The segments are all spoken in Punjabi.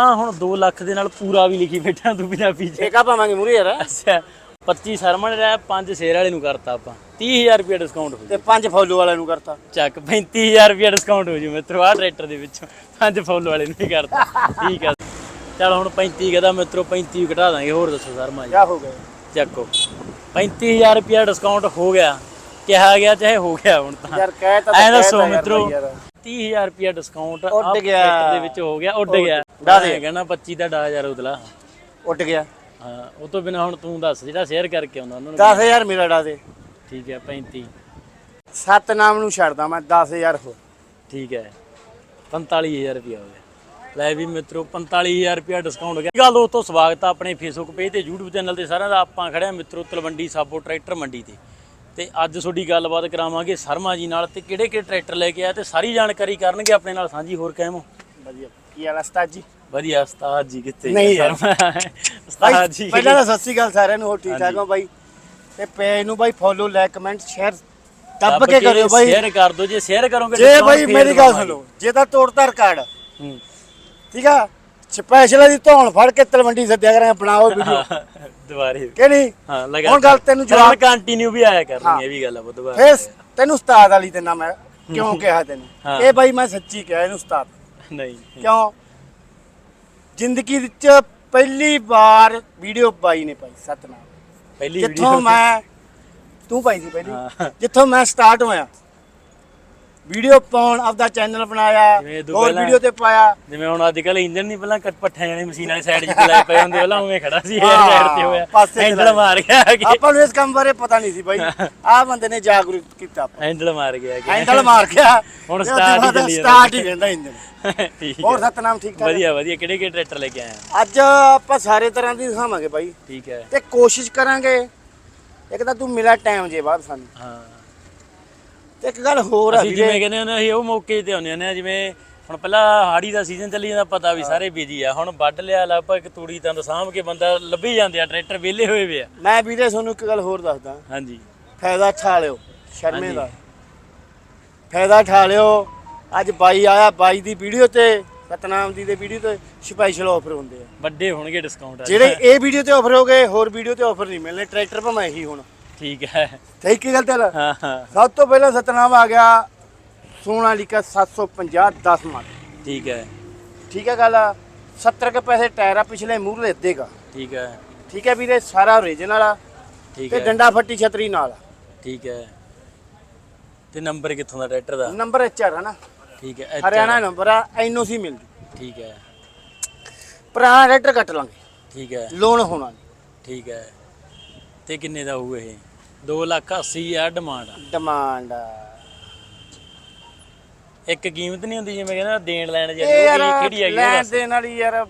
ਹਾਂ ਹੁਣ 2 ਲੱਖ ਦੇ ਨਾਲ ਪੂਰਾ ਵੀ ਲਿਖੀ ਬੈਠਾ ਤੂੰ ਪੰਜਾਬੀ ਚ ਇਹ ਕਾ ਪਾਵਾਂਗੇ ਮੂਰੇ ਯਾਰ। ਅੱਛਾ 25 ਸਰਮਣ ਰਹਿ 5 ਸ਼ੇਰ ਵਾਲੇ ਨੂੰ ਕਰਤਾ ਆਪਾਂ। 30000 ਰੁਪਏ ਡਿਸਕਾਊਂਟ ਹੋ ਤੇ ਪੰਜ ਫੋਲੋ ਵਾਲਿਆਂ ਨੂੰ ਕਰਤਾ। ਚੱਕ 35000 ਰੁਪਏ ਡਿਸਕਾਊਂਟ ਹੋ ਜੂ ਮਿੱਤਰੋ ਆਹ ਟਰੈਕਟਰ ਦੇ ਵਿੱਚੋਂ। ਪੰਜ ਫੁੱਲ ਵਾਲੇ ਨੂੰ ਹੀ ਕਰਤਾ। ਠੀਕ ਆ। ਚਲ ਹੁਣ 35 ਕਹਦਾ ਮਿੱਤਰੋ 35 ਘਟਾ ਦਾਂਗੇ। ਹੋਰ ਦੱਸੋ ਸਰਮਾ ਜੀ। ਕਿਆ ਹੋ ਗਿਆ? ਚੱਕੋ। 35000 ਰੁਪਏ ਡਿਸਕਾਊਂਟ ਹੋ ਗਿਆ। ਕਿਹਾ ਗਿਆ ਚਾਹੇ ਹੋ ਗਿਆ ਹੁਣ ਤਾਂ। ਯਾਰ ਕਹਿ ਤਾਂ ਐ ਦੱਸੋ ਮਿੱਤਰੋ। ਬਾਈ ਯਾਰ। 30000 ਰੁਪਏ ਡਿਸਕਾਊਂਟ ਉੱਡ ਗਿਆ। ਦੇ ਵਿੱਚ ਹੋ ਗਿਆ ਉੱਡ ਗਿਆ। ਡਾ ਦੇ। ਮੈਂ ਕਹਿੰਦਾ 25 ਦਾ ਡਾ ਯਾਰ ਉਦਲਾ ਉੱਡ ਗਿਆ। ਹਾਂ ਉਹ ਤੋਂ ਬਿਨਾ ਹੁਣ ਤੂੰ ਦੱਸ ਜਿਹੜਾ ਸ਼ੇਅਰ ਕਰਕੇ ਆਉਂਦਾ ਉਹਨਾਂ ਨੂੰ 10000 ਮੇਰਾ ਡਾ ਦੇ। ਠੀਕ ਹੈ 35 ਸੱਤ ਨਾਮ ਨੂੰ ਛੱਡਦਾ ਮੈਂ 10000 ਹੋਰ। ਠੀਕ ਹੈ 45000 ਰੁਪਏ ਹੋ ਗਿਆ। ਲੈ ਵੀ ਮਿੱਤਰੋ 45000 ਰੁਪਏ ਡਿਸਕਾਊਂਟ ਹੋ ਗਿਆ। ਗੱਲ ਦੋਸਤੋ ਸਵਾਗਤ ਆ ਆਪਣੇ ਫੇਸਬੁੱਕ ਪੇਜ ਤੇ YouTube ਚੈਨਲ ਤੇ ਸਾਰਿਆਂ ਦਾ। ਆਪਾਂ ਖੜਿਆ ਮਿੱਤਰੋ ਤਲਵੰਡੀ ਸਾਬੋ ਟਰੈਕਟਰ ਮੰਡੀ ਤੇ। ਤੇ ਅੱਜ ਤੁਹਾਡੀ ਗੱਲਬਾਤ ਕਰਾਵਾਂਗੇ ਸ਼ਰਮਾ ਜੀ ਨਾਲ ਤੇ ਕਿਹੜੇ ਕਿਹੜੇ ਟਰੈਕਟਰ ਲੈ ਕੇ ਆਇਆ ਤੇ ਸਾਰੀ ਜਾਣਕਾਰੀ ਕਰਨਗੇ ਆਪਣੇ ਨਾਲ। ਸਾਂਝੀ ਹੋਰ ਕਹਿਮੋ ਵਧੀਆ। ਕੀ ਹਾਲ ਉਸਤਾਦ ਜੀ ਵਧੀਆ ਉਸਤਾਦ ਜੀ ਕਿੱਥੇ ਨਹੀਂ ਯਾਰ। ਉਸਤਾਦ ਜੀ ਪਹਿਲਾਂ ਤਾਂ ਸਤਿ ਸ੍ਰੀ ਅਕਾਲ ਸਾਰਿਆਂ ਨੂੰ ਹੋਰ ਠੀਕ ਠਾਕ ਹੋ ਬਾਈ? ਤੇ ਪੇਜ ਨੂੰ ਬਾਈ ਫੋਲੋ ਲਾਈਕ ਕਮੈਂਟ ਸ਼ੇਅਰ ਦੱਬ ਕੇ ਕਰਿਓ ਬਾਈ। ਸ਼ੇਅਰ ਕਰ ਦਿਓ ਜੇ ਸ਼ੇਅਰ ਕਰੋਗੇ ਜੇ discount ਬਾਈ ਫੇਰ ਮੇਰੀ ਗੱਲ ਦਵਾਂਗੇ। ਸੁਣੋ ਜੇ ਤਾਂ ਤੋੜਤਾ ਰਿਕਾਰਡ ਹੂੰ। ਠੀਕ ਆ? ਸਪੈਸ਼ਲ ਦੀ ਧੌਣ ਫੜ ਕੇ ਤਲਵੰਡੀ ਸੱਦਿਆ ਕਰਾਂਗੇ ਬਣਾਓ ਵੀਡੀਓ ਦੁਬਾਰੇ। ਕਿ ਨਹੀਂ? ਹਾਂ ਲਗਾ ਹੁਣ ਗੱਲ ਤੈਨੂੰ ਜਵਾਬ ਕੰਟੀਨਿਊ ਵੀ ਆਇਆ ਕਰਨੀ ਇਹ ਵੀ ਗੱਲ ਆ ਬੁੱਧਵਾਰ ਫੇਰ ਤੈਨੂੰ ਉਸਤਾਦ ਵਾਲੀ ਤੇ ਨਾ ਮੈਂ ਕਿਉਂ ਕਿਹਾ ਤੈਨੂੰ? ਹਾਂ। ਇਹ ਬਾਈ ਮੈਂ ਸੱਚੀ ਕਿਹਾ ਇਹਨੂੰ ਉਸਤਾਦ। ਨਹੀਂ ਕਿਉਂ? ਜ਼ਿੰਦਗੀ ਵਿੱਚ ਪਹਿਲੀ ਵਾਰ ਵੀਡੀਓ ਬਾਈ ਨੇ ਪਾਈ ਸਤਨਾਮ। ਪਹਿਲੀ ਜਿੱਥੋਂ ਵੀਡੀਓ ਮੈਂ ਤੂੰ ਪਾਈ ਸੀ ਪਹਿਲੀ। ਜਿੱਥੋਂ ਮੈਂ ਸਟਾਰਟ ਹੋਇਆ। ਵੀਡੀਓ ਪਾਉਣ ਆਪਦਾ ਚੈਨਲ ਬਣਾਇਆ ਜਿਵੇਂ ਤੂੰ ਹੋਰ ਪਹਿਲਾਂ- ਵੀਡੀਓ ਤੇ ਪਾਇਆ। ਜਿਵੇਂ ਹੁਣ ਅੱਜ ਕੱਲ ਇੰਜਨ ਨਹੀਂ ਪਹਿਲਾਂ ਕੱਟ ਪੱਠਿਆਂ ਵਾਲੀ ਮਸ਼ੀਨ ਵਾਲੀ ਸਾਈਡ ਜਿੱਤੇ ਲਾਏ ਪਏ ਹੁੰਦੇ ਪਹਿਲਾਂ ਉਵੇਂ ਖੜਾ ਸੀ ਇਹ ਹਾਂ, ਸਾਈਡ ਤੇ ਹੋਇਆ। ਪਾਸੇ ਹੈਂਡਲ ਮਾਰ ਗਿਆ ਕਿ। ਆਪਾਂ ਨੂੰ ਇਸ ਕੰਮ ਬਾਰੇ ਪਤਾ ਨਹੀਂ ਸੀ ਬਾਈ। ਆਹ ਬੰਦੇ ਨੇ ਜਾਗਰੂਕ ਕੀਤਾ ਆਪਾਂ। ਹੈਂਡਲ ਮਾਰ ਗਿਆ ਕਿ। ਹੈਂਡਲ ਮਾਰ ਗਿਆ। ਹੁਣ start ਹੀ ਚੱਲੀ ਜਾਂਦਾ। start ਹੀ ਰਹਿੰਦਾ ਇੰਜਨ ਠੀਕ ਹੋਰ ਹੈ ਸਤਨਾਮ ਠੀਕ ਠਾਕ ਵਧੀਆ ਵਧੀਆ। ਕਿਹੜੇ ਕਿਹੜੇ ਟਰੈਕਟਰ ਲੈ ਕੇ ਆਏ ਆ? ਅੱਜ ਆਪਾਂ ਸਾਰੇ ਤਰ੍ਹਾਂ ਦੀ ਦਿਖਾਵਾਂਗੇ ਬਾਈ। ਠੀਕ ਹੈ। ਤੇ ਕੋਸ਼ਿਸ਼ ਕਰਾਂਗੇ। ਇੱਕ ਤਾਂ ਤੂੰ ਮਿਲਿਆ ਟਾਈਮ ਜੇ ਬਾਅਦ ਸਾਨੂੰ। ਹਾਂ। ਤੇ ਇੱਕ ਗੱਲ ਹੋਰ ਆ ਅਸੀਂ ਵੀਰੇ। ਜਿਵੇਂ ਕਹਿੰਦੇ ਹੁੰਦੇ ਅਸੀਂ ਉਹ ਮੌਕੇ ਤੇ ਆਉਂਦੇ ਹੁੰਦੇ ਆ ਜਿਵੇਂ ਹੁਣ ਪਹਿਲਾਂ ਹਾੜੀ ਦਾ ਸੀਜ਼ਨ ਚੱਲੀ ਜਾਂਦਾ ਪਤਾ ਵੀ ਸਾਰੇ ਬਿਜ਼ੀ ਆ। ਹੁਣ ਵੱਢ ਲਿਆ ਲਗਭਗ ਤੂੜੀ ਤੰਦ ਸਾਂਭ ਕੇ ਬੰਦਾ ਲੱਭੀ ਜਾਂਦੇ ਆ ਟਰੈਕਟਰ ਵਿਹਲੇ ਹੋਏ ਵੇ ਆ। ਮੈਂ ਵੀਰੇ ਤੁਹਾਨੂੰ ਇੱਕ ਗੱਲ ਹੋਰ ਦੱਸਦਾ। ਹਾਂਜੀ। ਫਾਇਦਾ ਠਾ ਲਿਓ ਸ਼ਰਮੇ ਦਾ। ਫਾਇਦਾ ਠਾ ਲਿਓ ਅੱਜ ਬਾਈ ਆਇਆ ਬਾਈ ਦੀ ਵੀਡੀਓ ਤੇ ਸਤਨਾਮ ਦੀ ਦੇ ਵੀਡੀਓ ਤੇ ਸਪੈਸ਼ਲ ਆਫਰ ਹੁੰਦੇ ਆ। ਵੱਡੇ ਹੋਣਗੇ ਡਿਸਕਾਊਂਟ ਜਿਹੜੇ ਇਹ ਵੀਡੀਓ ਤੇ ਆਫਰ ਹੋ ਗਏ ਹੋਰ ਵੀਡੀਓ ਤੇ ਆਫਰ ਨਹੀਂ ਮਿਲਣੇ ਟਰੈਕਟਰ ਭਾਵੇਂ ਇਹੀ ਹੁਣ। ਠੀਕ ਹੈ। ਠੀਕ ਕੀ ਗੱਲ ਤੇ ਹਾਂ ਹਾਂ। ਸਭ ਤੋਂ ਪਹਿਲਾਂ ਸਤਨਾਮ ਆ ਗਿਆ। ਸੋਨਾਲੀਕਾ 750 10 ਮਾਡਲ ਠੀਕ ਹੈ। ਠੀਕ ਹੈ ਗੱਲ 70 ਕੇ ਪੈਸੇ ਟਾਇਰ ਆ ਪਿਛਲੇ ਮੂਹਰੇ ਦੇਗਾ ਠੀਕ ਹੈ। ਠੀਕ ਹੈ ਵੀਰੇ ਸਾਰਾ ਓਰੀਜਨਲ ਆ। ਠੀਕ ਤੇ ਹੈ। ਡੰਡਾ ਫੱਟੀ ਛਤਰੀ ਨਾਲ। ਠੀਕ ਹੈ। ਤੇ ਨੰਬਰ ਕਿੱਥੋਂ ਦਾ ਟਰੈਕਟਰ ਦਾ? ਨੰਬਰ ਐਚਆਰ ਹੈ ਨਾ। ਠੀਕ ਹੈ ਹਰਿਆਣਾ ਨੰਬਰ ਆ ਐਨਓਸੀ ਮਿਲ ਜੂ ਠੀਕ ਹੈ। ਪੁਰਾਣਾ ਰੈਟਰ ਕੱਟ ਲਾਂਗੇ। ਠੀਕ ਹੈ। ਲੋਨ ਹੋਣਾ। ਠੀਕ ਹੈ। ਤੇ ਕਿੰਨੇ ਦਾ ਹੋਊ ਇਹ? 2 ਲੱਖ 80 ਹਜ਼ਾਰ ਡਿਮਾਂਡ ਆ। ਡਿਮਾਂਡ ਆ। ਇੱਕ ਕੀਮਤ ਨਹੀਂ ਹੁੰਦੀ ਜਿਵੇਂ ਕਹਿੰਦਾ ਦੇਣ ਲੈਣ ਜਾਂ ਇਹ ਯਾਰ ਕਿਹੜੀ ਹੈਗੀ ਲੈਣ ਦੱਸ। ਦੇਣ ਵਾਲੀ ਯਾਰ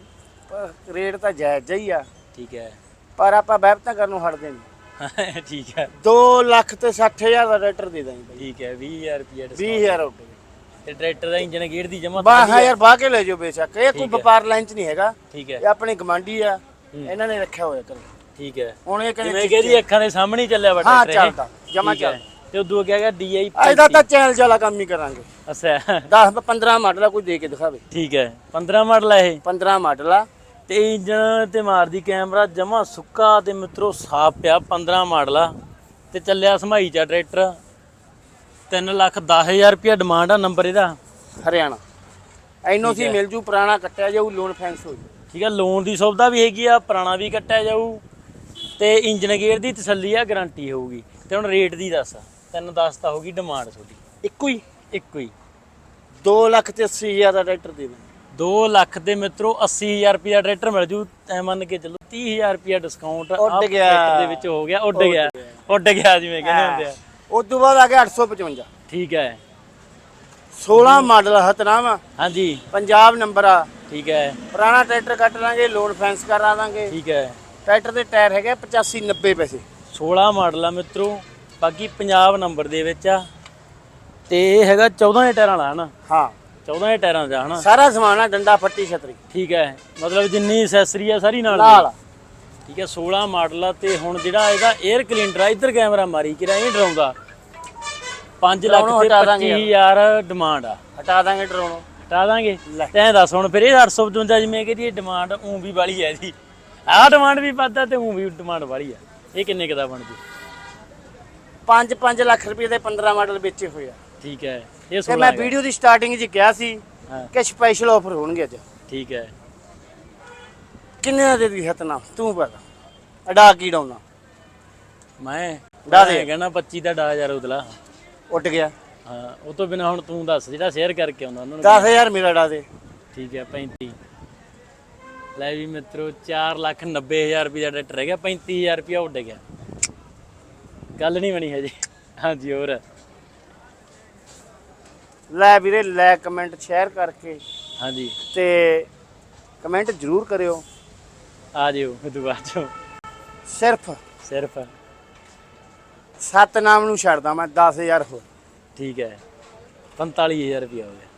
ਰੇਟ ਤਾਂ ਜਾਇਜ਼ ਜਿਹਾ ਹੀ ਆ। ਠੀਕ ਹੈ। ਪਰ ਆਪਾਂ ਵਹਿਬਤਾਂ ਕਰਨ ਨੂੰ ਹਟਦੇ ਨਹੀਂ। ਠੀਕ ਹੈ। 2 ਲੱਖ ਤੇ 60000 ਦਾ ਰੈਟਰ ਦੇ ਦਾਂਗੇ ਬਾਈ। ਠੀਕ ਹੈ 20000 ਰੁਪਏ 20000 ਉੱਤੇ ਤੇ ਟਰੈਕਟਰ ਦਾ ਇੰਜਨ ਗੇਅਰ ਦੀ ਜਮਾ ਬਾਹ ਯਾਰ ਬਾਹ ਕੇ ਲੈ ਜਾਓ ਬੇਸ਼ੱਕ। ਇਹ ਕੋਈ। ਵਪਾਰ ਲਾਈਨ ਚ ਨਹੀਂ ਹੈਗਾ। ਠੀਕ ਹੈ। ਇਹ ਆਪਣੇ ਗਵਾਂਢੀ ਆ। ਇਹਨਾਂ ਨੇ ਰੱਖਿਆ ਹੋਇਆ ਕਰ ਠੀਕ ਹੈ। ਹੁਣ ਇਹ ਕਹਿੰਦੇ ਜਿਵੇਂ ਕਹਿੰਦੀ ਅੱਖਾਂ ਦੇ ਸਾਹਮਣੇ ਹੀ ਚੱਲਿਆ ਵਾ ਹਾਂ, ਟਰੈਕਟਰ ਇਹ। ਚੱਲਦਾ, ਜਮਾਂ ਠੀਕ ਹੈ। ਚੱਲਦਾ। ਤੇ ਉਦੋਂ ਕਿਹਾ ਗਿਆ ਡੀਆਈ ਇਹਦਾ ਤਾਂ ਚੈਨਲ ਵਾਲਾ ਕੰਮ ਹੀ ਕਰਾਂਗੇ। ਅੱਛਾ। 10 15 ਮਾਡਲ ਆ ਕੋਈ ਦੇ ਕੇ ਦਿਖਾਵੇ। ਠੀਕ ਹੈ। 15 ਮਾਡਲ ਹੈ ਇਹ। 15 ਮਾਡਲ ਆ। ਤੇ ਇੰਜਨ ਤੇ ਮਾਰਦੀ ਕੈਮਰਾ ਜਮਾ ਸੁੱਕਾ ਤੇ ਮਿੱਤਰੋ ਸਾਫ਼ ਪਿਆ 15 ਮਾਡਲ ਆ। ਤੇ ਚੱਲਿਆ ਸਮਾਈ ਚਾ ਟਰੈਕਟਰ। 3 ਲੱਖ 10000 ਰੁਪਇਆ ਡਿਮਾਂਡ ਆ ਨੰਬਰ ਇਹਦਾ। ਹਰਿਆਣਾ। ਐਨਓਸੀ ਮਿਲ ਜੂ ਪੁਰਾਣਾ ਕੱਟਿਆ ਜਾਊ ਲੋਨ ਫੈਂਸ ਹੋ ਜੂ। ਠੀਕ ਆ ਲੋਨ ਦੀ ਸੁਵਿਧਾ ਵੀ ਹੈਗੀ ਆ ਪੁਰਾਣਾ ਵੀ ਕੱਟਿਆ ਜਾਊ। ਤੇ ਇੰਜਨ ਗੇਅਰ ਦੀ ਤਸੱਲੀ ਆ ਗਾਰੰਟੀ ਹੋਊਗੀ। ਤੇ ਹੁਣ ਰੇਟ ਦੀ ਦੱਸ ਤੈਨੂੰ ਦੱਸ ਤਾਂ ਹੋਗੀ ਡਿਮਾਂਡ ਤੁਹਾਡੀ। ਇੱਕੋ ਹੀ ਇੱਕੋ ਹੀ। 2 ਲੱਖ ਤੇ 80 ਹਜ਼ਾਰ ਦਾ ਟਰੈਕਟਰ ਦੇ ਦਾਂਗੇ 2 ਲੱਖ ਦੇ ਮਿੱਤਰੋ 80000 ਰੁਪਇਆ ਟਰੈਕਟਰ ਮਿਲ ਜੂ। ਐ ਮੰਨ ਕੇ ਚੱਲੋ 30000 ਰੁਪਇਆ ਡਿਸਕਾਊਂਟ ਉੱਡ ਗਿਆ। ਦੇ ਵਿੱਚ ਹੋ ਗਿਆ ਉੱਡ ਗਿਆ। ਉੱਡ ਗਿਆ ਜਿਵੇਂ ਕਹਿੰਦੇ ਹੁੰਦੇ ਆ। ਉਸ ਤੋਂ ਬਾਅਦ ਆ ਗਿਆ 855 ਠੀਕ ਹੈ। 16 ਮਾਡਲ ਹਤਨਾਮ ਆ ਹਾਂਜੀ। ਪੰਜਾਬ ਨੰਬਰ ਆ। ਠੀਕ ਹੈ। ਪੁਰਾਣਾ ਟਰੈਕਟਰ ਕੱਟ ਲਾਂਗੇ ਲੋਨ ਫੈਂਸ ਕਰਾ ਦਾਂਗੇ। ਠੀਕ ਹੈ। ਟਰੈਕਟਰ ਦੇ ਟਾਇਰ ਹੈਗੇ 85 90 ਪੈਸੇ। 16 ਮਾਡਲ ਆ ਮਿੱਤਰੋ ਬਾਕੀ ਪੰਜਾਬ ਨੰਬਰ ਦੇ ਵਿੱਚ ਆ। ਤੇ ਇਹ ਹੈਗਾ 14 ਦੇ ਟਾਇਰਾਂ ਵਾਲਾ ਹਨਾ ਹਾਂ। 14 ਦੇ ਟਾਇਰਾਂ ਦਾ ਹਨਾ ਸਾਰਾ ਸਮਾਨ ਆ ਡੰਡਾ ਫੱਟੀ ਛਤਰੀ। ਠੀਕ ਹੈ ਮਤਲਬ ਜਿੰਨੀ ਐਕਸੈਸਰੀ ਆ ਸਾਰੀ ਨਾਲ ਦੀ। ਨਾਲ ਠੀਕ ਹੈ 16 ਮਾਡਲ ਆ ਤੇ ਹੁਣ ਜਿਹੜਾ ਇਹਦਾ 에ਅਰ ਕਲੀਨਰ ਆ ਇੱਧਰ ਕੈਮਰਾ ਮਾਰੀ ਕਿਰਾ ਇਹ ਡਰਾਉਂਦਾ 5 ਲੱਖ ਤੇ ਹਟਾ ਦਾਂਗੇ 25000 ਡਿਮਾਂਡ ਆ। ਹਟਾ ਦਾਂਗੇ ਡਰਾਉਣੋਂ ਟਾ ਦਾਂਗੇ। ਤੈਂ ਦੱਸ ਹੁਣ ਫਿਰ ਇਹ 855 ਜਿਵੇਂ ਕਿ ਇਹ ਡਿਮਾਂਡ ਉਂ ਵੀ ਵਾਲੀ ਹੈ ਜੀ ਆਹ ਡਿਮਾਂਡ ਵੀ ਵੱਧਦਾ ਤੇ ਉਂ ਵੀ ਡਿਮਾਂਡ ਵਾਲੀ ਆ। ਇਹ ਕਿੰਨੇ ਕੁ ਦਾ ਬਣ ਜੂ 5-5 ਲੱਖ ਰੁਪਏ ਦੇ 15 ਮਾਡਲ ਵੇਚੇ ਹੋਏ ਆ। ਠੀਕ ਹੈ ਇਹ ਤੇ 16 ਮੈਂ ਵੀਡੀਓ ਦੀ ਸਟਾਰਟਿੰਗ 'ਚ ਕਿਹਾ ਸੀ ਹਾਂ। ਕਿ ਸਪੈਸ਼ਲ ਆਫਰ ਹੋਣਗੇ ਅੱਜ। ਠੀਕ ਹੈ। ਕਿੰਨੇ ਦਾ ਦੇ ਹਤਨਾ ਤੂੰ ਪਤਾ ਅਡਾ ਕੀ ਡਾਉਣਾ? ਮੈਂ ਡਾ ਦੇ। ਮੈਂ ਕਹਿਣਾ 25 ਦਾ ਡਾ ਯਾਰ ਉਦਲਾ ਉੱਡ ਗਿਆ। ਹਾਂ ਉਹ ਤੋਂ ਬਿਨਾ ਹੁਣ ਤੂੰ ਦੱਸ ਜਿਹੜਾ ਸ਼ੇਅਰ ਕਰਕੇ ਆਉਂਦਾ ਉਹਨਾਂ ਨੂੰ। 10000 ਮੇਰਾ ਡਾ ਦੇ। ਠੀਕ ਹੈ 35 ਲੈ ਵੀ ਮਿੱਤਰੋ 4 ਲੱਖ 90 ਹਜ਼ਾਰ ਰੁਪਏ ਦਾ ਟਰੈਕਟਰ ਹੈਗਾ 35000 ਰੁਪਏ ਉੱਡ ਗਿਆ। ਗੱਲ ਨਹੀਂ ਬਣੀ ਹਜੇ। ਹਾਂਜੀ ਹੋਰ। ਲੈ ਵੀਰੇ ਲੈ ਕਮੈਂਟ ਸ਼ੇਅਰ ਕਰਕੇ ਹਾਂਜੀ। ਤੇ ਕਮੈਂਟ ਜ਼ਰੂਰ ਕਰਿਓ। ਆ ਜਿਓ ਬਾਅਦ ਚੋਂ। ਸਿਰਫ ਸਿਰਫ। ਸਤਨਾਮ ਨੂੰ ਛੱਡਦਾ ਮੈਂ 10000 ਹੋਰ। ਠੀਕ ਹੈ। 45000 ਰੁਪਏ ਹੋ ਗਿਆ।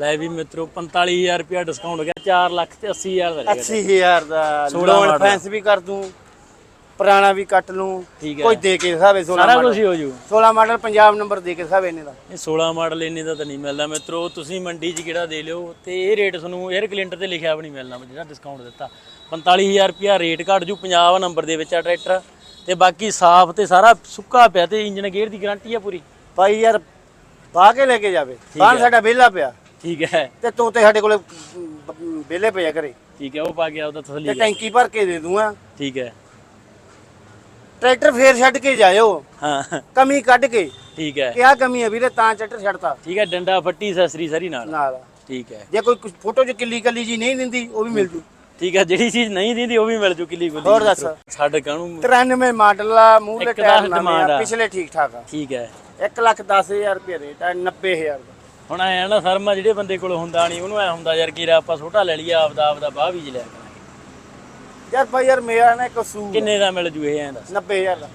ਲੈ ਵੀ ਮਿੱਤਰੋ 45000 ਰੁਪਏ ਡਿਸਕਾਊਂਟ ਹੋ ਗਿਆ 4 ਲੱਖ ਤੇ 80000 ਦਾ ਰੇਟ 80000 ਦਾ 16 ਲੋਨ। ਫੈਂਸ ਵੀ ਕਰ ਦੂੰ ਪੁਰਾਣਾ ਵੀ ਕੱਟ ਲੂੰ ਠੀਕ ਹੈ। ਕੋਈ ਦੇ ਕੇ ਦਿਖਾਵੇ 16 ਸਾਰਾ ਕੁਝ ਹੀ ਹੋ ਜੂ। 16 ਮਾਡਲ ਪੰਜਾਬ ਨੰਬਰ ਦੇ ਕੇ ਦਿਖਾਵੇ ਇਹਨੇ ਦਾ। ਇਹ 16 ਮਾਡਲ ਇੰਨੇ ਦਾ ਤਾਂ ਨਹੀਂ ਮਿਲਦਾ ਮਿੱਤਰੋ ਤੁਸੀਂ ਮੰਡੀ 'ਚ ਕਿਹੜਾ ਦੇ ਲਿਓ ਤੇ ਇਹ ਰੇਟ ਤੁਹਾਨੂੰ 에ਅਰ ਕੈਲੰਡਰ ਤੇ ਲਿਖਿਆ ਵੀ ਨਹੀਂ ਮਿਲਣਾ ਜਿਹੜਾ ਡਿਸਕਾਊਂਟ ਦਿੱਤਾ। 45000 ਰੁਪਿਆ ਰੇਟ ਘੱਟ ਜੂ 50 ਨੰਬਰ ਦੇ ਵਿੱਚ ਆ ਟਰੈਕਟਰ। ਤੇ ਬਾਕੀ ਸਾਫ਼ ਤੇ ਸਾਰਾ ਸੁੱਕਾ ਪਿਆ ਤੇ ਇੰਜਨ ਗੇਅਰ ਦੀ ਗਾਰੰਟੀ ਆ ਪੂਰੀ। ਭਾਈ ਯਾਰ ਬਾਹ ਕੇ ਲੈ ਕੇ ਜਾਵੇ। ਬਾਹਰ ਸਾਡਾ ਵਿਹਲਾ ਪਿਆ। ਠੀਕ ਹੈ। ਤੇ ਤੂੰ ਤੇ ਸਾਡੇ ਕੋਲੇ ਵਿਹਲੇ ਪਿਆ ਕਰੇ ਠੀਕ ਹੈ ਉਹ ਪਾ ਕੇ ਆਪਦਾ ਤੇ ਤਸਲੀ ਟੈਂਕੀ ਭਰ ਕੇ ਦੇ ਦੂੰਗਾ। ਠੀਕ ਹੈ। ਟਰੈਕਟਰ ਫੇਰ ਛੱਡ ਕੇ ਜਾਇਓ। ਹਾਂ। ਕਮੀ ਕੱਢ ਕੇ। ਠੀਕ ਹੈ। ਕਿਆ ਕਮੀ ਹੈ ਵੀਰੇ ਤਾਂ ਟਰੈਕਟਰ ਛੱਡਤਾ। ਠੀਕ ਹੈ ਡੰਡਾ ਫੱਟੀ ਸੈਸਰੀ ਸਾਰੀ ਨਾਲ। ਨਾਲ। ਠੀਕ ਹੈ। ਜੇ ਕੋਈ ਫੋਟੋ 'ਚ ਕਿੱਲੀ ਕੱਲੀ ਜੀ ਨਹੀਂ ਦਿੰਦੀ ਉਹ ਵੀ ਮਿਲ ਜੂ। ਠੀਕ ਹੈ ਜਿਹੜੀ ਚੀਜ਼ ਨਹੀਂ ਦਿੰਦੀ ਉਹ ਵੀ ਮਿਲ ਜੂ ਕਿਲੀ ਗੁੱਲੀ ਹੋਰ ਦੱਸ। ਛੱਡ ਕਾਹਨੂੰ? 93 ਮਾਡਲ ਆ ਮੂਹਰੇ ਇੱਕ ਟਾਇਰ ਨਵੇਂ demand ਆ ਆ। ਪਿਛਲੇ ਠੀਕ ਠਾਕ ਆ। ਠੀਕ ਹੈ। 1 ਲੱਖ 10000 ਰੁਪਏ ਰੇਟ ਆ 90000 ਦਾ। ਹੁਣ ਐ ਨਾ ਸਰਮਾ ਜਿਹੜੇ ਬੰਦੇ ਕੋਲ ਹੁੰਦਾ ਨਹੀਂ ਉਹਨੂੰ ਐ ਹੁੰਦਾ ਯਾਰ ਕੀ ਰਾ ਆਪਾਂ ਛੋਟਾ ਲੈ ਲਈਏ ਆਪਦਾ ਆਪਦਾ ਬਾਹ ਵੀ ਲਿਆ ਕਰਾਂਗੇ। ਯਾਰ ਭਾਈ ਯਾਰ ਮੇਰਾ ਨਾ ਇੱਕ ਅਸੂਲ ਕਿੰਨੇ ਦਾ ਮਿਲ ਜੂ ਇਹ ਐਂ ਦੱਸ? 90000 ਦਾ।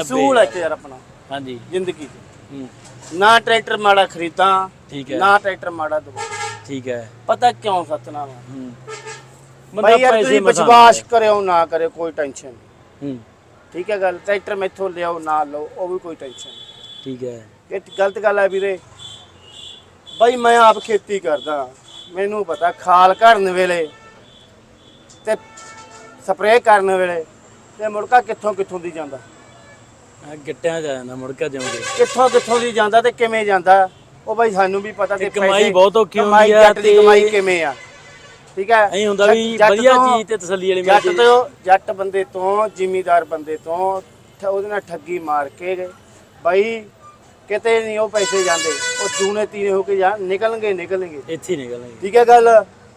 ਅਸੂਲ ਹੈ ਇੱਕ ਯਾਰ ਆਪਣਾ। ਹਾਂਜੀ। ਜ਼ਿੰਦਗੀ 'ਚ। ਹੂੰ। ਨਾ ਟਰੈਕਟਰ ਮਾੜਾ ਖਰੀਦਾਂ ਠੀਕ ਹੈ। ਨਾ ਟਰੈਕਟਰ ਮਾੜਾ ਦਵਾਂ। ਠੀਕ ਹੈ। ਪਤਾ ਕਿਉਂ ਸਤਨਾਮ? ਹੂੰ। ਭਾਈ ਯਾਰ ਪੈਸੇ ਤੁਸੀਂ ਮਸਾਂ ਵਿਸ਼ਵਾਸ ਕਰਿਓ ਨਾ ਕਰਿਓ ਕੋਈ ਟੈਨਸ਼ਨ ਨਹੀਂ। ਹੂੰ। ਠੀਕ ਹੈ ਗੱਲ? ਟਰੈਕਟਰ ਮੈਥੋਂ ਲਿਆਓ ਨਾ ਲਓ ਉਹ ਵੀ ਕੋਈ ਟੈਨਸ਼ਨ ਨਹੀਂ। ਠੀਕ ਹੈ। ਇਹ ਗਲਤ ਗੱਲ ਹੈ ਵੀਰੇ। ਬਾਈ ਮੈਂ ਆਪ ਖੇਤੀ ਕਰਦਾ। ਮੈਨੂੰ ਪਤਾ ਖਾਲ ਘੜਨ ਵੇਲੇ ਤੇ ਸਪਰੇਅ ਕਰਨ ਵੇਲੇ ਤੇ ਮੁੜਕਾ ਕਿੱਥੋਂ ਕਿੱਥੋਂ ਦੀ ਜਾਂਦਾ। ਆ ਗਿੱਟਿਆਂ ਚ ਆ ਜਾਂਦਾ ਮੁੜਕਾ ਜਾਉਂਦੇ ਕਿੱਥੋਂ ਕਿੱਥੋਂ ਦੀ ਜਾਂਦਾ ਤੇ ਕਿਵੇਂ ਜਾਂਦਾ। ਉਹ ਬਾਈ ਸਾਨੂੰ ਵੀ ਪਤਾ ਤੇ ਕਮਾਈ ਪੈਸੇ- ਬਹੁਤ ਔਖੀ ਹੁੰਦੀ ਕਮਾਈ ਆ ਜੱਟ ਦੀ ਤੇ- ਕਮਾਈ ਕਿਵੇਂ ਆ। ਠੀਕ ਹੈ? ਐਂ ਹੁੰਦਾ ਵੀ ਜੱਟ ਵਧੀਆ ਤੋਂ- ਚੀਜ਼ ਤੇ ਤਸੱਲੀ ਵਾਲੀ ਜੱਟ ਤੋਂ ਜੱਟ ਬੰਦੇ ਤੋਂ ਜ਼ਿਮੀਦਾਰ ਬੰਦੇ ਤੋਂ ਠ- ਉਹਦੇ ਨਾਲ ਠੱਗੀ ਮਾਰ ਕੇ ਗਏ। ਬਾਈ ਕਿਤੇ ਨਹੀਂ ਉਹ ਪੈਸੇ ਜਾਂਦੇ। ਉਹ ਦੂਨੇ ਤੀਨੇ ਹੋ ਕੇ ਜਾ ਨਿਕਲਣਗੇ ਨਿਕਲਣਗੇ। ਇੱਥੇ ਹੀ ਨਿਕਲਣਗੇ। ਠੀਕ ਹੈ ਗੱਲ?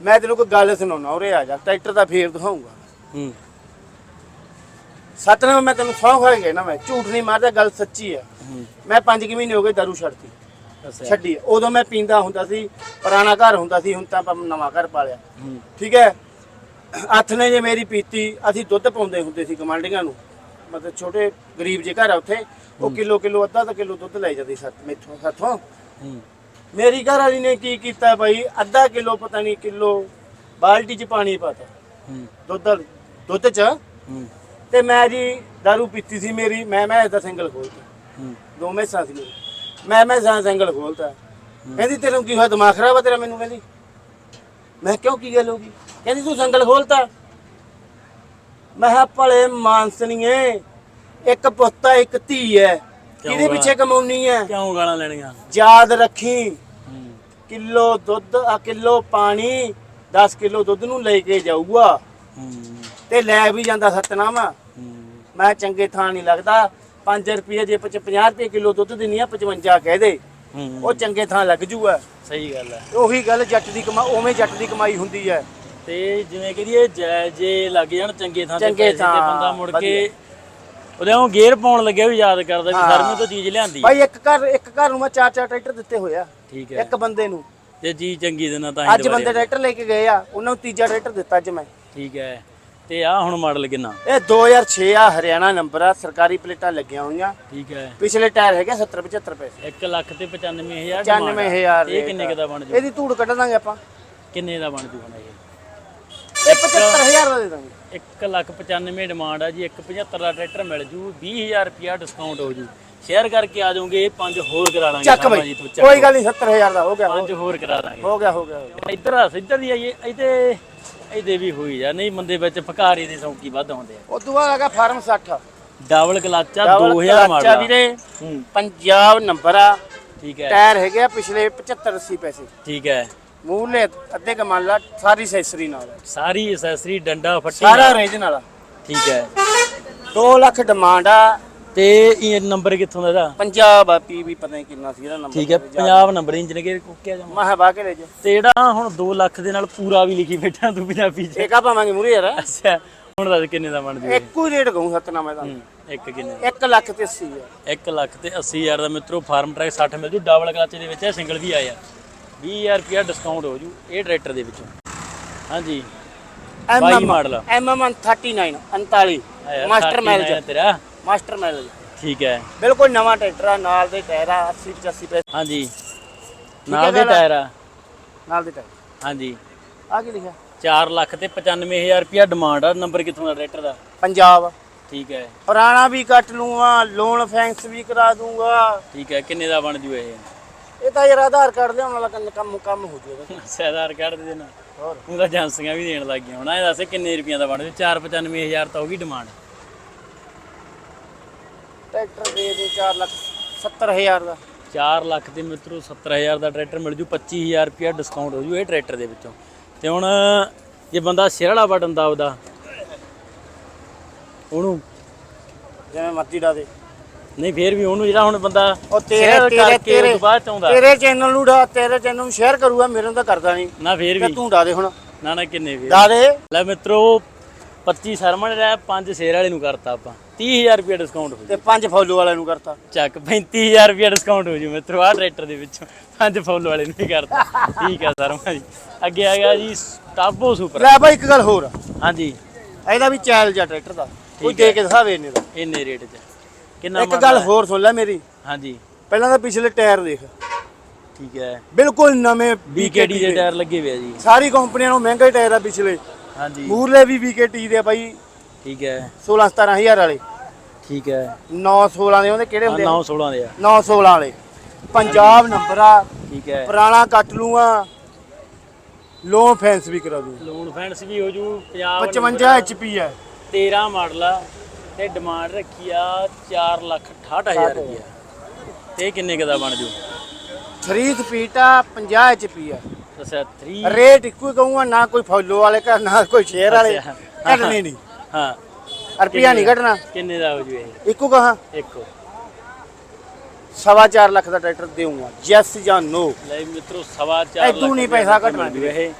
ਮੈਂ ਤੈਨੂੰ ਕੋਈ ਗੱਲ ਸੁਣਾਉਣਾ ਉਰੇ ਆ ਜਾ। ਟਰੈਕਟਰ ਦਾ ਫੇਰ ਦਿਖਾਉਂਗਾ ਹੂੰ। ਸਤਨਾਮ ਮੈਂ ਤੈਨੂੰ ਸੌਂ ਖਾ ਗਿਆ ਨਾ ਮੈਂ। ਝੂਠ ਨਹੀਂ ਮਾਰਦਾ ਗੱਲ ਸੱਚੀ ਆ। ਮੈਂ 5 ਕਿ ਮਹੀਨੇ ਹੋ ਗਏ ਦਾਰੂ ਛੱਡਤੀ। ਛੱਡੀ। ਉਦੋਂ ਮੈਂ ਪੀਂਦਾ ਹੁੰਦਾ ਸੀ ਪੁਰਾਣਾ ਘਰ ਹੁੰਦਾ ਸੀ ਹੁਣ ਤਾਂ ਆਪਾਂ ਨਵਾਂ ਘਰ ਪਾ ਲਿਆ ਠੀਕ ਹੈ? ਹੱਥ ਨੇ ਜੇ ਮੇਰੀ ਪੀਤੀ ਅਸੀਂ ਦੁੱਧ ਪਾਉਂਦੇ ਹੁੰਦੇ ਸੀ ਕਮਾਂਡੀਆਂ ਨੂੰ। ਮਤਲਬ ਛੋਟੇ ਗਰੀਬ ਜੇ ਘਰ ਆ ਉੱਥੇ। ਉਹ ਕਿਲੋ ਕਿਲੋ ਅੱਧਾ ਤਾਂ ਕਿਲੋ ਦੁੱਧ ਲੈ ਜਾਂਦੀ ਸੱਤ ਮੈਥੋਂ ਸਾਥੋਂ। ਮੇਰੀ ਘਰ ਵਾਲੀ ਨੇ ਕੀ ਕੀਤਾ ਬਾਈ? ਅੱਧਾ ਕਿਲੋ ਪਤਾ ਨਹੀਂ ਕਿਲੋ ਬਾਲਟੀ 'ਚ ਪਾਣੀ ਪਾਤਾ। ਦੁੱਧ ਦੁੱਧ 'ਚ। ਤੇ ਮੈਂ ਜੀ ਦਾਰੂ ਪੀਤੀ ਸੀ ਮੇਰੀ ਮੈਂ ਮੈਂ ਦਾ ਸਿੰਗਲ ਖੋਲਤਾ। ਦੋ ਮੈਸਾਂ ਸੀ ਮੇਰੀ। ਮੈਂ ਮੈਂ ਸਾਂ ਸਿੰਗਲ ਖੋਲਤਾ। ਕਹਿੰਦੀ ਤੈਨੂੰ ਕੀ ਹੋਇਆ? ਦਿਮਾਗ ਖਰਾਬ ਆ ਤੇਰਾ ਮੈਨੂੰ? ਕਹਿੰਦੀ। ਮੈਂ ਕਿਉਂ? ਕੀ ਗੱਲ ਹੋ ਗਈ? ਕਹਿੰਦੀ ਤੂੰ ਸਿੰਗਲ ਖੋਲਤਾ? ਮੈਂ ਕਿਹਾ ਭਲੇ ਮਾਨਸਣੀਏ ਇੱਕ ਪੁੱਤਾ ਇੱਕ ਧੀ ਹੈ ਕਿਹਦੇ? ਪਿੱਛੇ ਕਮਾਉਣੀ ਹੈ ਕਿਉਂ ਗਾਲਾਂ ਲੈਣੀਆਂ? ਯਾਦ ਰੱਖੀ। ਹੂੰ। ਕਿਲੋ ਦੁੱਧ ਆ ਕਿਲੋ ਪਾਣੀ 10 ਕਿਲੋ ਦੁੱਧ ਨੂੰ ਲੈ ਕੇ ਜਾਊਗਾ। ਹੂੰ। ਤੇ ਲੈ ਵੀ ਜਾਂਦਾ ਸਤਨਾਮ। ਹੂੰ। ਮੈਂ ਚੰਗੇ ਥਾਂ ਨਹੀਂ ਲੱਗਦਾ। 5 ਰੁਪਏ ਜੇ 50 ਰੁਪਏ ਕਿਲੋ ਦੁੱਧ ਦਿੰਨੀ ਆ 55 ਕਹਿ ਦੇ। ਹੂੰ। ਉਹ ਚੰਗੇ ਥਾਂ ਲੱਗ ਜੂਗਾ। ਸਹੀ ਗੱਲ ਹੈ ਉਹੀ ਗੱਲ ਜੱਟ ਦੀ ਕਮਾਈ ਉਵੇਂ ਜੱਟ ਦੀ ਕਮਾਈ ਹੁੰਦੀ ਹੈ ਤੇ ਜਿਵੇਂ ਕਹਦੀਏ ਜੈ ਜੇ ਲੱਗ ਜਾਣ ਚੰਗੇ ਥਾਂ ਤੇ ਬੰਦਾ ਮੁੜ ਕੇ। ਉਹਦੇ ਉਹ ਗੇਅਰ ਪਾਉਣ ਲੱਗਿਆ ਵੀ ਯਾਦ ਕਰਦਾ ਵੀ ਹਾਂ। ਸਰਮੇ ਤੋਂ ਚੀਜ਼ ਲਿਆਂਦੀ ਭਾਈ ਇੱਕ ਘਰ ਇੱਕ ਘਰ ਨੂੰ ਮੈਂ ਚਾਰ ਚਾਰ ਟਰੈਕਟਰ ਦਿੱਤੇ ਹੋਇਆ ਠੀਕ ਹੈ। ਇੱਕ ਬੰਦੇ ਨੂੰ। ਜੇ ਚੀਜ਼ ਚੰਗੀ ਦੇ ਨਾਲ ਤਾਂ ਅੱਜ ਬੰਦੇ ਟਰੈਕਟਰ ਲੈ ਕੇ ਗਏ ਆ ਉਹਨਾਂ ਨੂੰ ਤੀਜਾ ਟਰੈਕਟਰ ਦਿੱਤਾ ਅੱਜ ਮੈਂ। ਠੀਕ ਹੈ। ਤੇ ਆ ਹੁਣ ਮਾਡਲ ਕਿੰਨਾ? ਇਹ 2006 ਆ ਹਰਿਆਣਾ ਨੰਬਰ ਆ ਸਰਕਾਰੀ ਪਲੇਟਾਂ ਲੱਗੀਆਂ ਹੋਈਆਂ। ਠੀਕ ਹੈ। ਪਿਛਲੇ ਟਾਇਰ ਹੈਗੇ 70 75 ਪੈਸੇ। 1 ਲੱਖ ਤੇ 95000 95000 ਇਹ ਕਿੰਨੇ ਦਾ ਬਣ ਜੂ? ਇਹਦੀ ਧੂੜ ਕੱਢ ਦਾਂਗੇ ਆਪਾਂ। ਕਿੰਨੇ ਦਾ ਬਣ ਜੂ ਹੁਣ ਇਹ? ਇਹ 75000 ਦਾ ਦੇ ਦਾਂਗੇ। 1 ਲੱਖ 95 ਡਿਮਾਂਡ ਆ ਜੀ 175 ਦਾ ਟਰੈਕਟਰ ਮਿਲ ਜੂ 20000 ਰੁਪਿਆ ਡਿਸਕਾਊਂਟ ਹੋ ਜੂ। ਸ਼ੇਅਰ ਕਰਕੇ ਆ ਜਾਓਗੇ ਪੰਜ ਹੋਰ ਕਰਾ ਦਾਂਗੇ ਚੱਕ ਬਈ ਤੋਂ ਕੋਈ ਗੱਲ ਨਹੀਂ 70000 ਦਾ ਹੋ ਗਿਆ ਪੰਜ ਹੋਰ ਕਰਾ ਦਾਂਗੇ ਹੋ ਗਿਆ ਹੋ ਗਿਆ। ਇੱਧਰ ਆ ਇੱਧਰ ਦੀ ਆਈਏ ਇਹਦੇ ਇਹਦੇ ਵੀ ਹੋਈ ਜਾ ਨਹੀਂ ਬੰਦੇ ਵਿੱਚ ਫਕਾਰੀ ਦੇ ਸੌਂਕੀ ਵੱਧ ਹੁੰਦੇ ਆ। ਉਦੋਂ ਬਾਅਦ ਹੈਗਾ ਫਾਰਮ 60 ਡਬਲ ਕਲਾਚਾ ਡਬਲ 2000 ਕਲਾਚਾ ਮਾਡਲ ਵੀਰੇ ਪੰਜਾਬ ਨੰਬਰ ਆ। ਠੀਕ ਹੈ। ਟਾਇਰ ਹੈਗੇ ਆ ਪਿਛਲੇ 75 80 ਪੈਸੇ। ਠੀਕ ਹੈ। ਮੂਹਰਲੇ ਅੱਧੇ ਕਮਾਲ ਲਾ ਸਾਰੀ ਸੈਸਰੀ ਨਾਲ। ਆ। ਸਾਰੀ ਐਸੈਸਰੀ ਡੰਡਾ ਫੱਟੀ ਸਾਰਾ ਓਰੀਜਨਲ ਆ ਠੀਕ ਹੈ। 2 ਲੱਖ ਡਿਮਾਂਡ ਆ। ਤੇ ਇਹ ਨੰਬਰ ਕਿੱਥੋਂ ਦਾ ਇਹਦਾ? ਪੰਜਾਬ ਆ ਪੀਵੀ ਪਤਾ ਨਹੀਂ ਕਿੰਨਾ ਸੀ ਇਹਦਾ ਨੰਬਰ ਠੀਕ ਹੈ ਪੰਜਾਬ ਨੰਬਰ ਇੰਜਨ ਕੇ ਕੁੱਕਿਆ ਜਾਵਾਂ ਮੈਂ ਬਾ ਕੇ ਲੈ ਜਾ ਤੇ ਜਿਹੜਾ ਹੁਣ 2 ਲੱਖ ਦੇ ਨਾਲ ਪੂਰਾ ਵੀ ਲਿਖੀ ਬੈਠਾ ਤੂੰ ਪੰਜਾਬੀ ਚ। ਇਹ ਕਾ ਪਾਵਾਂਗੇ ਮੂਰੇ ਯਾਰ। ਅੱਛਾ ਹੁਣ ਦੱਸ ਕਿੰਨੇ ਦਾ ਬਣ ਜੂ ਇੱਕੋ ਹੀ ਰੇਟ ਕਹੂੰ ਸਤਨਾ ਮੈਂ ਤਾਂ ਇੱਕ ਕਿੰਨੇ 1 ਲੱਖ ਤੇ 80 ਆ 1 ਲੱਖ ਤੇ 80000 ਦਾ ਮਿੱਤਰੋ ਫਾਰਮ ਟਰੈਕ 60 ਮਿਲ ਜੂ ਡਬਲ ਕਲਚ ਦੇ ਵਿੱਚ ਹੈ ਸਿੰਗਲ ਵੀ ਆਇਆ 20000 ਰੁਪਿਆ ਡਿਸਕਾਊਂਟ ਹੋ ਜੂ ਇਹ ਟਰੈਕਟਰ ਦੇ ਵਿੱਚੋਂ। ਹਾਂਜੀ। ਬਾਈ ਮਾਡਲ। ਐਮਐਮ 39 39 ਮਾਸਟਰ ਮੈਲ ਆਇਆ ਤੇਰਾ। ਮਾਸਟਰ ਮੈਲ ਠੀਕ ਹੈ। ਬਿਲਕੁਲ ਨਵਾਂ ਟਰੈਕਟਰ ਆ ਨਾਲ ਦੇ ਟਾਇਰ ਆ 80 85 ਪੈਸੇ ਹਾਂਜੀ। ਨਾਲ ਦੇ ਗੱਲ ਆ। ਟਾਇਰ ਆ। ਨਾਲ ਦੇ ਟਾਇਰ ਹਾਂਜੀ। ਆ ਕੀ ਲਿਖਿਆ? 4 ਲੱਖ ਤੇ 95000 ਰੁਪਿਆ ਡਿਮਾਂਡ ਆ। ਨੰਬਰ ਕਿੱਥੋਂ ਦਾ ਟਰੈਕਟਰ ਦਾ? ਪੰਜਾਬ। ਠੀਕ ਹੈ। ਪੁਰਾਣਾ ਵੀ ਕੱਟ ਲੂੰਗਾ ਲੋਨ ਫੈਂਕਸ ਵੀ ਕਰਾ ਦੂੰਗਾ। ਠੀਕ ਹੈ ਕਿੰਨੇ ਦਾ ਬਣ ਜੂ ਇਹ? ਇਹ ਤਾਂ ਯਾਰ ਆਧਾਰ ਕਾਰਡ ਲਿਆਉਣ ਵਾਲਾ ਕੰਮ ਕੰਮ ਕੰਮ ਹੋ ਜਾਊਗਾ। ਸੈਦਾਰ ਕੱਢ ਦੇ ਦੇਣਾ। ਹੋਰ। ਉਹਦਾ ਏਜੰਸੀਆਂ ਵੀ ਦੇਣ ਲੱਗ ਗਈਆਂ ਹੁਣ ਇਹ ਦੱਸ ਕਿੰਨੇ ਰੁਪਈਆਂ ਦਾ ਬਣ ਜੂ 495000 ਤਾਂ ਹੋ ਗਈ ਡਿਮਾਂਡ ਟਰੈਕਟਰ ਦੇ ਦੇ 4 ਲੱਖ 70000 ਦਾ। 4 ਲੱਖ ਦੇ ਮਿੱਤਰੋ 70000 ਦਾ ਟਰੈਕਟਰ ਮਿਲ ਜੂ 25000 ਰੁਪਿਆ ਡਿਸਕਾਊਂਟ ਹੋ ਜੂ ਇਹ ਟਰੈਕਟਰ ਦੇ ਵਿੱਚੋਂ। ਤੇ ਹੁਣ ਜੇ ਬੰਦਾ ਸਿਰ ਵਾਲਾ ਬਟਨ ਦਬਦਾ ਉਹਨੂੰ ਜਿਵੇਂ ਮਰਜ਼ੀ ਡਾ ਦੇ। ਨਹੀਂ ਫੇਰ ਵੀ ਉਹਨੂੰ ਜਿਹੜਾ ਹੁਣ ਬੰਦਾ ਉਹ ਤੇਰੇ ਤੇਰੇ ਤੇਰੇ ਬਾਅਦ ਚਾਹੁੰਦਾ। ਤੇਰੇ ਚੈਨਲ ਨੂੰ ਡਾ ਤੇਰੇ ਚੈਨਲ ਨੂੰ ਸ਼ੇਅਰ ਕਰੂਗਾ ਮੇਰੇ ਨੂੰ ਤਾਂ ਕਰਦਾ ਨਹੀਂ। ਨਾ ਫੇਰ ਵੀ। ਤੂੰ ਡਾ ਦੇ ਹੁਣ। ਨਾ ਨਾ ਕਿੰਨੇ ਫੇਰ? ਡਾ ਦੇ। ਲੈ ਮਿੱਤਰੋ 25 ਸਰਮਣ ਦਾ 5 ਸ਼ੇਰ ਵਾਲੇ ਨੂੰ ਕਰਤਾ ਆਪਾਂ। 30000 ਰੁਪਿਆ ਡਿਸਕਾਊਂਟ ਹੋ ਜੂ। ਤੇ ਪੰਜ ਫੋਲੋ ਵਾਲਿਆਂ ਨੂੰ ਕਰਤਾ। ਚੱਕ 35000 ਰੁਪਿਆ ਡਿਸਕਾਊਂਟ ਹੋ ਜੂ ਮਿੱਤਰੋ ਆਹ ਟਰੈਕਟਰ ਦੇ ਵਿੱਚੋਂ। ਪੰਜ ਫੁੱਲ ਵਾਲੇ ਨੂੰ ਕਰਤਾ। ਠੀਕ ਆ ਸਰਮਾ ਜੀ। ਅੱਗੇ ਆ ਗਿਆ ਜੀ ਟਾਬੋ ਸੁਪਰ। ਲੈ ਬਾਈ ਇੱਕ ਗੱਲ ਹੋਰ। ਆ ਹਾਂਜੀ। ਇਹਦਾ ਵੀ ਚੈਲੰਜ ਆ ਟਰੈਕਟਰ ਦਾ। ਕੋਈ ਦੇ ਕੇ ਦਿਖਾਵੇ ਇਹਨੇ ਦਾ। ਇੰਨੇ ਰੇਟ 'ਚ। ਕਿੰਨਾ ਇੱਕ ਗੱਲ? ਹੋਰ ਸੁਣ ਲੈ ਮੇਰੀ। ਹਾਂਜੀ। ਪਹਿਲਾਂ ਤਾਂ ਪਿਛਲੇ ਟਾਇਰ ਦੇਖ। ਠੀਕ ਹੈ। ਬਿਲਕੁਲ ਨਵੇਂ BKD ਦੇ ਟਾਇਰ ਲੱਗੇ ਹੋਏ ਆ ਜੀ। ਸਾਰੀ ਕੰਪਨੀਆਂ ਨੂੰ ਮਹਿੰਗੇ ਟਾਇਰ ਆ ਪਿਛਲੇ। ਹਾਂਜੀ। ਮੂਰਲੇ ਵੀ BKT ਦੇ ਆ ਬਾਈ। ਠੀਕ ਹੈ। 16 17000 ਵਾਲੇ। ਠੀਕ ਹੈ। 9 16 ਦੇ ਉਹਦੇ ਕਿਹੜੇ ਹੁੰਦੇ 9 16 ਦੇ ਆ। 9 16 ਵਾਲੇ। ਪੰਜਾਬ ਨੰਬਰ ਆ। ਠੀਕ ਹੈ। ਪੁਰਾਣਾ ਕੱਟ ਲੂੰਗਾ ਲੋਨ ਫੈਂਸ ਵੀ ਕਰਾ ਦੂੰ। ਲੋਨ ਫੈਂਸ ਵੀ ਹੋ ਜੂ 50 55 HP ਹੈ 13 ਮਾਡਲ ਆ। ਤੇ ਡਿਮਾਂਡ ਰੱਖੀ ਆ 4 ਲੱਖ 68000 ਰੁਪਇਆ ਤੇ ਇਹ ਕਿੰਨੇ ਕੁ ਦਾ ਬਣ ਜੂ? 3 ਸਪੀਡ ਆ 50 HP ਹੈ ਦੱਸਿਆ 3 ਰੇਟ ਇੱਕੋ ਹੀ ਕਹੂੰਗਾ ਨਾ ਕੋਈ ਫੋਲੋ ਵਾਲੇ ਘਰ ਨਾ ਕੋਈ ਸ਼ੇਅਰ ਵਾਲੇ। ਅੱਛਾ। ਘਟਣੇ ਨਹੀਂ। ਹਾਂ। ਰੁਪਿਆ ਨਹੀਂ ਘਟਣਾ। ਕਿੰਨੇ ਦਾ ਹੋ ਜੂ ਇਹ? ਇੱਕੋ ਕਹਾ? ਇੱਕੋ। ਸਵਾ ਚਾਰ ਲੱਖ ਦਾ ਟਰੈਕਟਰ ਦੇਊਂਗਾ। ਯੈਸ ਜਾਂ ਨੋ ਲੈ ਮਿੱਤਰੋ ਸਵਾ ਚਾਰ ਏਦੂ ਨਹੀਂ ਪੈਸਾ ਘਟਣਾ ਜੂ ਇਹ।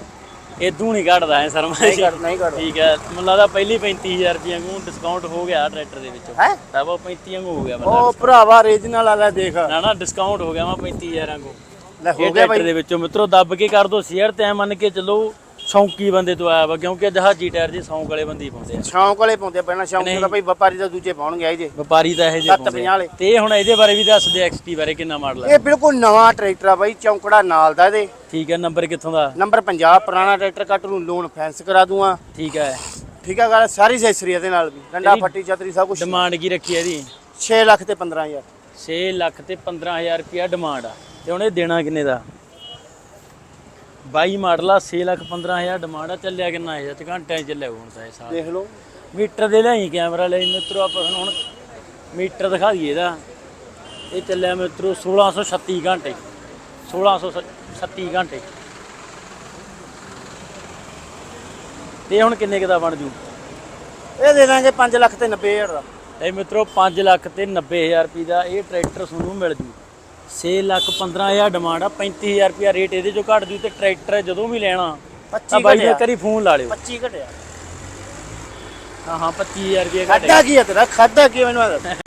ਇਦੋਂ ਨਹੀਂ ਘਟਦਾ ਨਹੀਂ ਜੀ ਘਟ ਨਹੀਂ ਘਟ ਠੀਕ ਹੈ ਮੈਨੂੰ ਲੱਗਦਾ ਪਹਿਲੀ 35000 ਰੁਪਏ ਨੂੰ ਡਿਸਕਾਊਂਟ ਹੋ ਗਿਆ ਟਰੈਕਟਰ ਦੇ ਵਿੱਚੋਂ। ਹੈ? ਤਾਂ ਉਹ 35 ਵਾਂਗੂ ਹੋ ਗਿਆ ਮਤਲਬ ਉਹ ਭਰਾਵਾ ਰੀਜਨਲ ਵਾਲਾ ਦੇਖ। ਨਾ ਨਾ ਡਿਸਕਾਊਂਟ ਹੋ ਗਿਆ ਵਾ 35000 ਵਾਂਗੂ। ਲੈ ਹੋ ਗਿਆ ਟਰੈਕਟਰ ਦੇ ਵਿੱਚੋਂ ਮਿੱਤਰੋ ਦੱਬ ਕੇ ਕਰ ਦੋ ਸ਼ੇਅਰ ਤੇ ਐਂ ਮੰਨ ਕੇ ਚੱਲੋ ਸ਼ੌਂਕੀ ਬੰਦੇ ਤੋਂ ਆਇਆ ਵਾ ਕਿਉਂਕਿ ਜਹਾਜੀ ਟਾਇਰ ਜੀ ਸ਼ੌਂਕ ਵਾਲੇ ਬੰਦੇ ਹੀ ਪਾਉਂਦੇ ਆ। ਸ਼ੌਂਕ ਵਾਲੇ ਪਾਉਂਦੇ ਪਹਿਲਾਂ ਸ਼ੌਂਕ ਨਹੀਂ। ਦਾ ਭਾਈ ਵਪਾਰੀ ਦਾ ਦੂਜੇ ਪਾਉਣਗੇ ਜੇ ਵਪਾਰੀ ਤਾਂ ਇਹ ਜੇ ਸੱਤ ਪਾਉਂਦੇ ਪੰਜਾਹ। ਵਾਲੇ। ਤੇ ਹੁਣ ਇਹਦੇ ਬਾਰੇ ਵੀ ਦੱਸ ਦੇ XT ਬਾਰੇ ਕਿੰਨਾ ਮਾਡਲ ਹੈ ਇਹ ਬਿਲਕੁਲ ਨਵਾਂ ਟਰੈਕਟਰ ਆ ਬਾਈ ਚੌਂਕੜਾ ਨਾਲ ਦਾ ਇਹਦੇ। ਠੀਕ ਹੈ ਨੰਬਰ ਕਿੱਥੋਂ ਦਾ? ਨੰਬਰ 50 ਪੁਰਾਣਾ ਟਰੈਕਟਰ ਕੱਟ ਨੂੰ ਲੋਨ ਫੈਂਸ ਕਰਾ ਦੂੰਗਾ। ਠੀਕ ਹੈ ਠੀਕ ਆ ਗੱਲ ਸਾਰੀ ਸੈਸਰੀ ਇਹਦੇ ਨਾਲ ਵੀ। ਡੰਡਾ ਇਹਦੀ ਫੱਟੀ ਛਤਰੀ ਸਭ ਕੁਝ ਡਿਮਾਂਡ ਕੀ ਰੱਖੀ ਹੈ ਇਹਦੀ? 6 ਲੱਖ ਤੇ 15000 6 ਲੱਖ ਤੇ 15000 ਰੁਪਿਆ ਡਿਮਾਂਡ ਆ। ਤੇ ਹੁਣ ਇਹ ਦੇਣਾ ਕਿੰਨੇ ਦਾ? 22 ਮਾਡਲ ਆ 6 ਲੱਖ 15000 ਡਿਮਾਂਡ ਆ ਚੱਲਿਆ ਕਿੰਨਾ ਇਹ ਤੇ ਘੰਟਿਆਂ 'ਚ ਚੱਲਿਆ ਹੁਣ ਤਾਂ ਇਹ ਸਾਲ ਦੇਖ ਲਓ। ਮੀਟਰ ਦੇ ਲਈ ਕੈਮਰਾ ਲਈ ਮਿੱਤਰੋ ਆਪਾਂ ਤੁਹਾਨੂੰ ਹੁਣ ਮੀਟਰ ਦਿਖਾ ਦਈਏ ਇਹਦਾ। ਇਹ ਚੱਲਿਆ ਮਿੱਤਰੋ 1636 ਘੰਟੇ। 1636 ਘੰਟੇ। ਤੇ ਹੁਣ ਕਿੰਨੇ ਕੁ ਦਾ ਬਣ ਜੂ? ਇਹ ਦੇ ਦਾਂਗੇ 5 ਲੱਖ ਤੇ 90000 ਦਾ। ਇਹ ਮਿੱਤਰੋ 5 ਲੱਖ ਤੇ 90000 ਰੁਪਏ ਦਾ ਇਹ ਟਰੈਕਟਰ ਤੁਹਾਨੂੰ ਮਿਲ ਜੂ। 6 ਲੱਖ 15000 ਡਿਮਾਂਡ ਆ 35000 ਰੁਪਏ ਰੇਟ ਇਹਦੇ ਚੋਂ ਘੱਟ ਜੂ ਤੇ ਟਰੈਕਟਰ ਜਦੋਂ ਵੀ ਲੈਣਾ। ਤਾਂ 25 ਬਾਈ ਨੇ ਘਟਿਆ ਕਰੀ ਫੋਨ ਲਾ ਲਿਓ। 25 ਘਟਿਆ। ਹਾਂ ਹਾਂ 25000 ਰੁਪਏ ਘੱਟ ਖਾਦਾ ਕੀ ਹੈ ਤੇਰਾ? ਖਾਦਾ ਕੀ ਮੈਨੂੰ ਦੱਸ।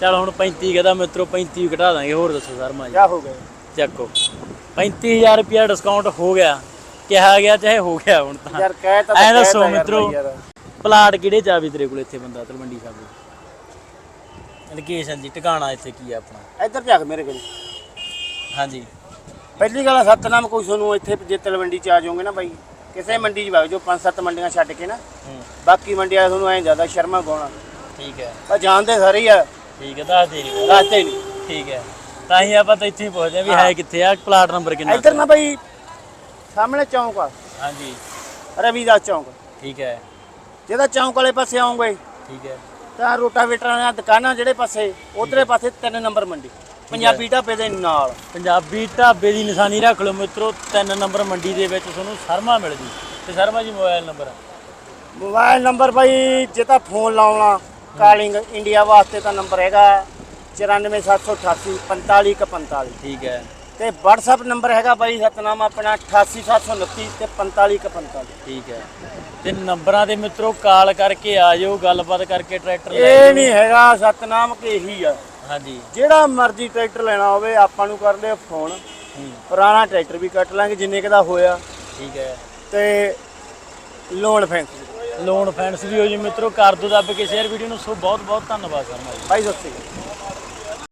ਚਲ ਹੁਣ 35 ਕਹਦਾ ਮਿੱਤਰੋ 35 ਘਟਾ ਦਾਂਗੇ ਹੋਰ ਦੱਸੋ ਸ਼ਰਮਾ ਜੀ ਕਿਆ ਹੋ ਗਿਆ? ਚੱਕੋ। 35000 ਰੁਪਏ ਡਿਸਕਾਊਂਟ ਹੋ ਗਿਆ। ਕਿਹਾ ਗਿਆ ਚਾਹੇ ਹੋ ਗਿਆ ਹੁਣ ਤਾਂ। ਯਾਰ ਕਹਿ ਤਾਂ ਐਂ ਦੱਸੋ ਮਿੱਤਰੋ। ਪਲਾਟ ਕਿਹੜੇ ਚ ਆ ਵੀ ਤੇਰੇ ਕੋਲ ਇੱਥੇ ਬੰਦਾ ਤਲਵੰਡੀ ਸਾਹਿਬ ਲੋਕੇਸ਼ਨ ਜੀ ਟਿਕਾਣਾ ਇੱਥੇ ਕੀ ਆ ਆਪਣਾ? ਇੱਧਰ ਝਾਕ ਮੇਰੇ ਕੋਲ। ਹਾਂਜੀ। ਪਹਿਲੀ ਗੱਲ ਆ, ਸਤਨਾਮ ਕੋਈ ਤੁਹਾਨੂੰ ਇੱਥੇ ਜੇ ਤਲਵੰਡੀ ਚ ਆ ਜਾਓਗੇ ਨਾ ਬਾਈ। ਕਿਸੇ ਮੰਡੀ ਚ ਵਗ ਜਾਓ ਪੰਜ ਸੱਤ ਮੰਡੀਆਂ ਛੱਡ ਕੇ ਨਾ। ਹੂੰ। ਬਾਕੀ ਮੰਡੀਆਂ ਤੁਹਾਨੂੰ ਐਂ ਜ਼ਿਆਦਾ ਸ਼ਰਮਾ ਗਾਉਣਾ ਠੀਕ ਹੈ। ਪਰ ਜਾਣਦੇ ਸਾਰੇ ਹੀ ਆ। ਠੀਕ ਹੈ ਦੱਸ ਦੇ। ਨਹੀਂ ਰਸਤੇ ਨਹੀਂ। ਠੀਕ ਹੈ। ਤਾਂ ਹੀ ਆਪਾਂ ਤਾਂ ਇੱਥੇ ਹੀ ਪਹੁੰਚੇ ਵੀ ਹੈ। ਕਿੱਥੇ ਆ ਪਲਾਟ ਨੰਬਰ ਕਿੰਨਾ ਇੱਧਰ ਨਾ ਬਈ ਸਾਹਮਣੇ ਚੌਂਕ ਆ। ਹਾਂਜੀ। ਰਵੀਦਾਸ ਚੌਂਕ। ਠੀਕ ਹੈ। ਜਿਹਦਾ ਚੌਂਕ ਵਾਲੇ ਪਾਸੇ ਆਉਂਗੇ। ਠੀਕ ਹੈ। ਤਾਂ ਰੋਟਾਵੇਟਰਾਂ ਦੀਆਂ ਦੁਕਾਨਾਂ ਜਿਹੜੇ ਪਾਸੇ ਉਧਰੇ ਪਾਸੇ 3 ਨੰਬਰ ਮੰਡੀ। ਪੰਜਾਬੀ ਢਾਬੇ ਦੇ ਨਾਲ। ਪੰਜਾਬੀ ਢਾਬੇ ਦੀ ਨਿਸ਼ਾਨੀ ਰੱਖ ਲਓ ਮਿੱਤਰੋ 3 ਨੰਬਰ ਮੰਡੀ ਦੇ ਵਿੱਚ ਤੁਹਾਨੂੰ ਸ਼ਰਮਾ ਮਿਲ ਜੂ। ਤੇ Sharma ji mobile number mobile number ਬਾਈ ਜੇ ਤਾਂ ਫੋਨ ਲਾਉਣਾ ਕਾਲਿੰਗ ਇੰਡੀਆ ਵਾਸਤੇ ਤਾਂ ਨੰਬਰ ਹੈਗਾ 94788 4545 ਠੀਕ ਹੈ। ਤੇ WhatsApp ਨੰਬਰ ਹੈਗਾ ਬਾਈ ਸਤਨਾਮ ਆਪਣਾ 88729 ਤੇ 4545 ਠੀਕ ਹੈ। ਤੇ ਨੰਬਰਾਂ ਦੇ ਮਿੱਤਰੋ ਕਾਲ ਕਰਕੇ ਆ ਜਾਓ ਗੱਲਬਾਤ ਕਰਕੇ ਟਰੈਕਟਰ ਲੈ ਇਹ ਨਹੀਂ ਹੈਗਾ ਸਤਨਾਮ ਕਿ ਇਹੀ ਆ। ਹਾਂਜੀ। ਜਿਹੜਾ ਮਰਜ਼ੀ ਟਰੈਕਟਰ ਲੈਣਾ ਹੋਵੇ ਆਪਾਂ ਨੂੰ ਕਰ ਲਿਓ ਫੋਨ। ਪੁਰਾਣਾ ਟਰੈਕਟਰ ਵੀ ਕੱਟ ਲਾਂਗੇ ਜਿੰਨੇ ਕੁ ਦਾ ਹੋਇਆ। ਠੀਕ ਹੈ। ਤੇ ਲੋਨ ਫੈਂਸ ਲੋਨ ਫੈਂਸ ਵੀ ਹੋ ਜੀ ਮਿੱਤਰੋ ਕਰ ਦੋ ਦੱਬ ਕੇ ਸ਼ੇਅਰ ਵੀਡੀਓ ਨੂੰ। ਸੋ ਬਹੁਤ ਬਹੁਤ ਧੰਨਵਾਦ ਸ਼ਰਮਾ ਜੀ ਬਾਈ ਸਤਿ ਸ਼੍ਰੀ ਅਕਾਲ।